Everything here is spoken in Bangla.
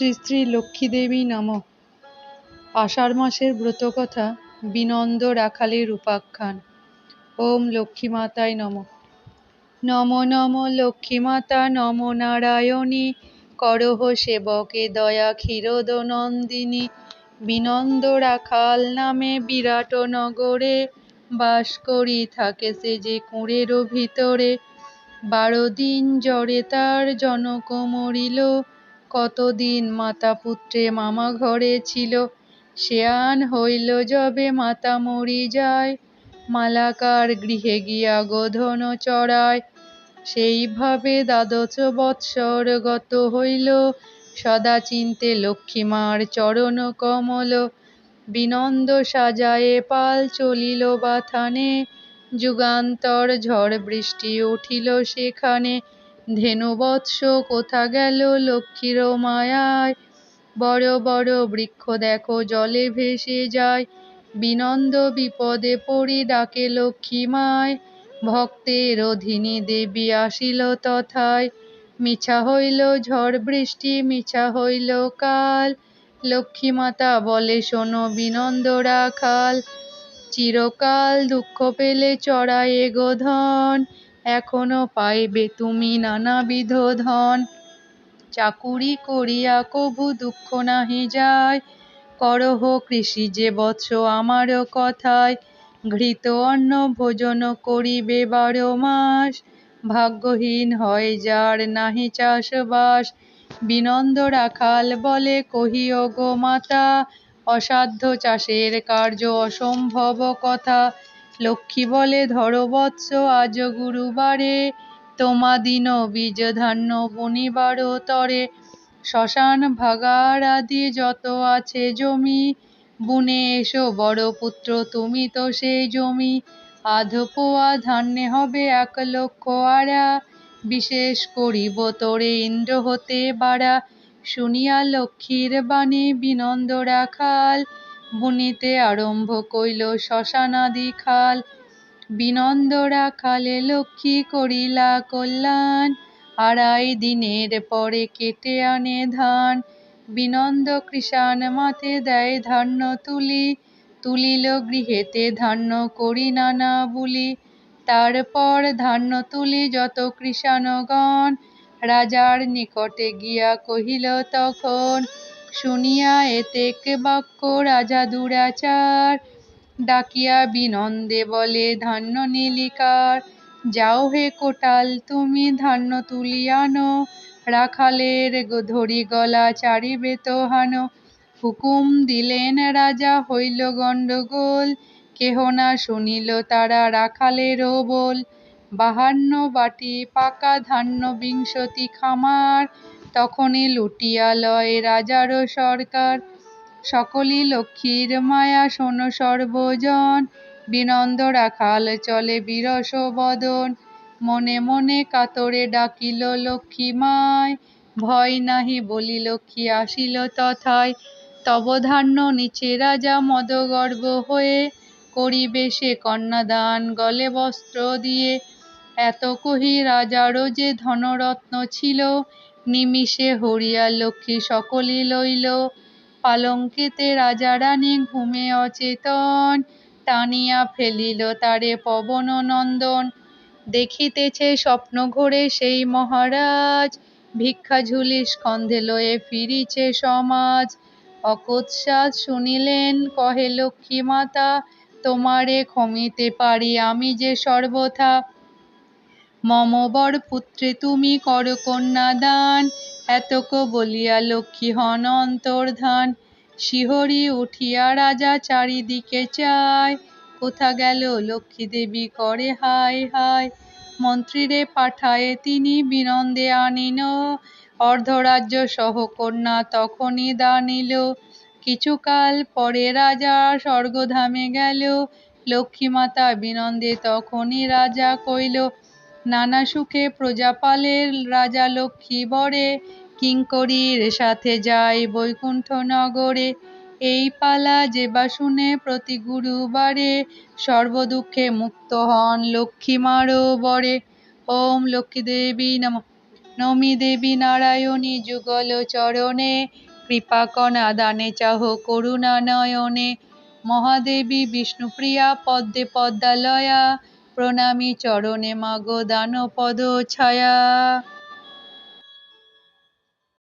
শ্রী শ্রী লক্ষ্মী দেবী নম। আষাঢ় মাসের ব্রতকথা বিনন্দ রাখালের উপাখ্যান। ওম লক্ষ্মী মাতায় নম। নম নম লক্ষ্মী মাতা নম নারায়ণী। করহ সেবকে দয়া ক্ষীরদ নন্দিনী বিনন্দ রাখাল নামে বিরাট নগরে। বাস করি থাকে সে যে কুঁড়েরও ভিতরে। বারো দিন জ্বরে তার জনক মরিল। কতদিন মাতা পুত্রে মামা ঘরে ছিল? শেয়ান হইল যবে মাতা মরি যায়, মালাকার গৃহে গিয়া গোধন চড়ায়। সেইভাবে দ্বাদশ বৎসর গত হইল, সদা চিনতে লক্ষ্মীমার চরণ কমল। বিনন্দ সাজায়ে পাল চলিল বাথানে, যুগান্তর ঝড় বৃষ্টি উঠিল সেখানে। ধেনুবৎস, কোথা গেল লক্ষ্মীর মায়ায় বড় বড় বৃক্ষ দেখো, জলে ভেসে যায়। বিনন্দ বিপদে পড়ি ডাকে লক্ষ্মী মায় ভক্তের অধীনী দেবী আসিল তথায়। মিছা হইল ঝড় বৃষ্টি, মিছা হইল কাল। লক্ষ্মী মাতা বলে, শোনো বিনন্দ রাখাল, চিরকাল দুঃখ পেলে চড়ায় গোধন এখনও পাইবে তুমি নানাবিধ ধন। চাকুরি করিয়া কভু দুঃখ নাহি যায়। করহ কৃষি যে বৎস আমার কথায়। ঘৃত অন্ন ভোজন করিবে বারো মাস। ভাগ্যহীন হয় যার নাহি চাষবাস। বিনন্দ রাখাল বলে কহিও গো মাতা, অসাধ্য চাষের কার্য অসম্ভব কথা। লক্ষ্মী বলে, ধরো বৎস, আজ গুরুবারে তোমাদিন বীজ ধান্য বুনিবার তরে। শ্মশান ভাগার আদি যত আছে জমি, বুনে এসো বড় পুত্র, তুমি তো সেই জমি। আধ পোয়া ধান্যে হবে এক লক্ষ আড়া বিশেষ করিব তোরে ইন্দ্র হতে বাড়া শুনিয়া লক্ষ্মীর বাণী বিনন্দ রাখাল বুনিতে আরম্ভ কইল, শ্মশানাদি খাল বিনন্দ রাখালে লক্ষ্মী করিলা কল্যাণ। আড়াই দিনের পরে কেটে আনে ধান। বিনন্দ কৃষাণ মাথে দেয় ধান্য তুলি। তুলিল গৃহেতে ধান্য করি নানা বুলি। তারপর ধান্য তুলি যত কৃষাণগণ। রাজার নিকটে গিয়া কহিল, তখন শুনিয়া এতেক বাক্য রাজা দুরাচার, ডাকিয়া বিনন্দে বলে, ধান্য নীলিকার, যাও হে কোটাল, তুমি ধান্য তুলি আনো, রাখালের ধরি গলা চারিবে তো হানো হুকুম দিলেন রাজা হইল গণ্ডগোল, কেহ না শুনিল তারা রাখালেরও বল বাহান্ন বাটি পাকা ধান্য বিংশতি খামার তখনই লুটিয়া লয় রাজার সরকার। সকলই লক্ষ্মীর মায়া, শোনো সর্বজন। বিনন্দ রাখাল চলে বিরস বদন। মনে মনে কাতরে ডাকিল লক্ষ্মী মায়। ভয় নাহি বলি লক্ষ্মী আসিল তথায়। তব ধান্য নিচে রাজা মদগর্ব হয়ে করিবে সে কন্যাদান গলে বস্ত্র দিয়ে। এত কহি রাজারও যে ধনরত্ন ছিল নিমিষে হরিয়া লক্ষ্মী সকলই লইল। পালঙ্কেতে রাজা রানী ঘুমে অচেতন, টানিয়া ফেলিল তারে পবন নন্দন। দেখিতেছে স্বপ্ন ঘোরে সেই মহারাজ, ভিক্ষা ঝুলি স্কন্ধে লয়ে ফিরিছে সমাজ। অকস্মাৎ শুনিলেন, কহে লক্ষ্মী মাতা তোমারে ক্ষমিতে পারি আমি যে সর্বথা। মম বর পুত্রে তুমি কর কন্যা দান এতক বলিয়া লক্ষ্মী হন অন্তর্ধান। শিহরি উঠিয়া রাজা চারিদিকে চায়। কোথা গেল লক্ষ্মী দেবী করে হায় হায়। মন্ত্রীরে পাঠায়ে তিনি বিনন্দে আনিল। অর্ধরাজ্য সহ কন্যা তখনই দানিল। কিছুকাল পরে রাজা স্বর্গধামে গেল। লক্ষ্মী মাতা বিনন্দে তখনই রাজা কইল নানা সুখে প্রজাপালের রাজা লক্ষ্মী বরে, কিঙ্করীর সাথে যায় বৈকুণ্ঠ নগরে। এই পালা যেবা শুনে প্রতি গুরুবারে, সর্বদুঃখে মুক্ত হন লক্ষ্মীমারও বরে ওম লক্ষ্মী দেবী নম। নমি দেবী নারায়ণী, যুগল চরণে, কৃপা কণা দানে চাহ করুণা নয়নে। মহাদেবী বিষ্ণুপ্রিয়া, পদ্মে পদ্মালয়া প্রণামী চরণে মাগো দান পদ ছায়া।